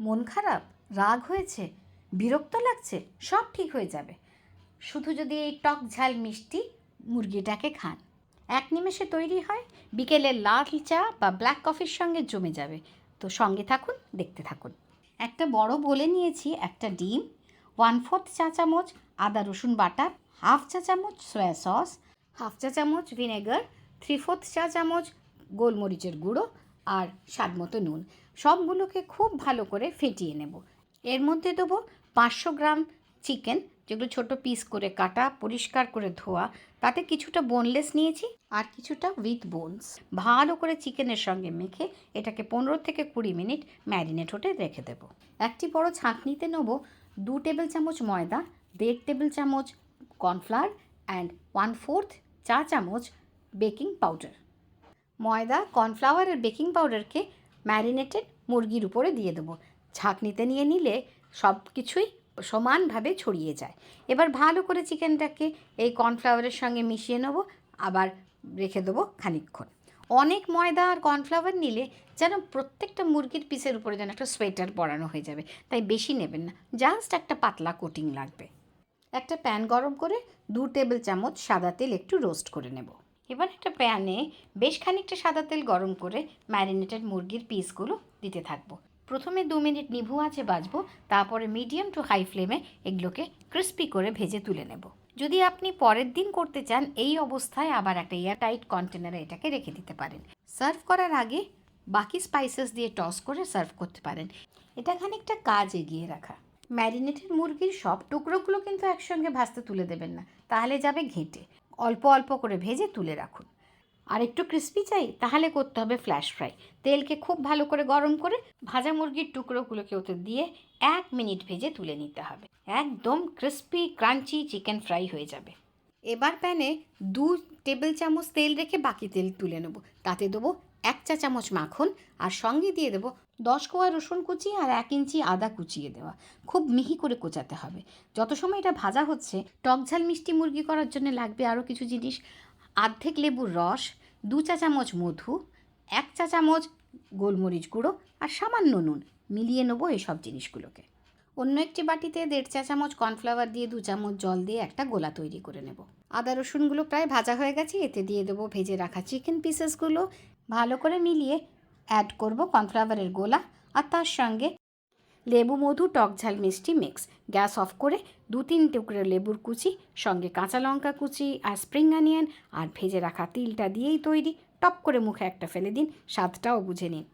মন খারাপ, রাগ হয়েছে, বিরক্ত লাগছে, সব ঠিক হয়ে যাবে। শুধু যদি এই টক ঝাল মিষ্টি মুরগিটাকে খান। এক নিমেষে তৈরি হয়, বিকেলে লাল চা বা ব্ল্যাক কফির সঙ্গে জমে যাবে। তো সঙ্গে থাকুন, দেখতে থাকুন। একটা বড় বলে নিয়েছি একটা ডিম ওয়ান ফোর্থ চা চামচ আদা রসুন বাটা, হাফ চা চামচ সয়া সস, হাফ চা চামচ ভিনেগার থ্রি ফোর্থ চা চামচ গোলমরিচের গুঁড়ো আর স্বাদ মতো নুন। সবগুলোকে খুব ভালো করে ফেটিয়ে নেব। এর মধ্যে দেবো পাঁচশো গ্রাম চিকেন, যেগুলো ছোট পিস করে কাটা, পরিষ্কার করে ধোয়া। তাতে কিছুটা বোনলেস নিয়েছি আর কিছুটা উইথ বোনস ভালো করে চিকেনের সঙ্গে মেখে এটাকে পনেরো থেকে কুড়ি মিনিট ম্যারিনেট হতে রেখে দেবো। একটি বড় ছাঁকনিতে নেব দু টেবিল চামচ ময়দা, দেড় টেবিল চামচ কর্নফ্লাওয়ার অ্যান্ড ওয়ান ফোর্থ চা চামচ বেকিং পাউডার ময়দা কর্নফ্লাওয়ার আর বেকিং পাউডারকে ম্যারিনেটেড মুরগির উপরে দিয়ে দেবো। ছাঁকনিতে নিয়ে নিলে সব কিছুই সমানভাবে ছড়িয়ে যায়। এবার ভালো করে চিকেনটাকে এই কর্নফ্লাওয়ারের সঙ্গে মিশিয়ে নেব, আবার রেখে দেবো খানিকক্ষণ। অনেক ময়দা আর কর্নফ্লাওয়ার নিলে যেন প্রত্যেকটা মুরগির পিসের উপরে যেন একটা সোয়েটার পরানো হয়ে যাবে, তাই বেশি নেবেন না জাস্ট একটা পাতলা কোটিং লাগবে। একটা প্যান গরম করে দু টেবিল চামচ সাদা তেল একটু রোস্ট করে নেব। এবার একটা প্যানে বেশ খানিকটা সাদা তেল গরম করে ম্যারিনেটেড মুরগির পিসগুলো দিতে থাকব। প্রথমে দু মিনিট নিভু আছে বাজবো, তারপরে মিডিয়াম টু হাই ফ্লেমে এগুলোকে ক্রিস্পি করে ভেজে তুলে নেব। যদি আপনি পরের দিন করতে চান, এই অবস্থায় আবার একটা এয়ারটাইট কন্টেনারে এটাকে রেখে দিতে পারেন। সার্ভ করার আগে বাকি স্পাইসেস দিয়ে টস করে সার্ভ করতে পারেন। এটা খানিকটা কাজ এগিয়ে রাখা। ম্যারিনেটেড মুরগির সব টুকরোগুলো কিন্তু একসঙ্গে ভাজতে তুলে দেবেন না, তাহলে যাবে ঘেঁটে। অল্প অল্প করে ভেজে তুলে রাখুন। আর একটু ক্রিস্পি চাই, তাহলে করতে হবে ফ্ল্যাশ ফ্রাই তেলকে খুব ভালো করে গরম করে ভাজা মুরগির টুকরোগুলোকে ওতে দিয়ে এক মিনিট ভেজে তুলে নিতে হবে। একদম ক্রিস্পি ক্রাঞ্চি চিকেন ফ্রাই হয়ে যাবে। এবার প্যানে দু টেবিল চামচ তেল রেখে বাকি তেল তুলে নেব। তাতে দেবো এক চা চামচ মাখন আর সঙ্গে দিয়ে দেবো দশ কোয়া রসুন কুচি আর এক ইঞ্চি আদা কুচিয়ে দেওয়া। খুব মিহি করে কোচাতে হবে। যত সময় এটা ভাজা হচ্ছে, টক ঝাল মিষ্টি মুরগি করার জন্য লাগবে আরও কিছু জিনিস। আর্ধেক লেবুর রস, দু চা চামচ মধু, এক চা চামচ গোলমরিচ গুঁড়ো আর সামান্য নুন মিলিয়ে নেব এসব জিনিসগুলোকে। অন্য একটি বাটিতে দেড় চা চামচ কর্নফ্লাওয়ার দিয়ে দু চামচ জল দিয়ে একটা গোলা তৈরি করে নেব। আদা রসুনগুলো প্রায় ভাজা হয়ে গেছে, এতে দিয়ে দেবো ভেজে রাখা চিকেন পিসেসগুলো ভালো করে মিলিয়ে অ্যাড করব কর্নফ্লাওয়ারের গোলা আর তার সঙ্গে লেবু মধু, টক ঝাল, মিষ্টি মিক্স গ্যাস অফ করে দু তিন টুকরো লেবুর কুচি, সঙ্গে কাঁচা লঙ্কা কুচি আর স্প্রিং অনিয়ন আর ভেজে রাখা তিলটা দিয়েই তৈরি। টপ করে মুখে একটা ফেলে দিন, স্বাদটাও বুঝে নিন।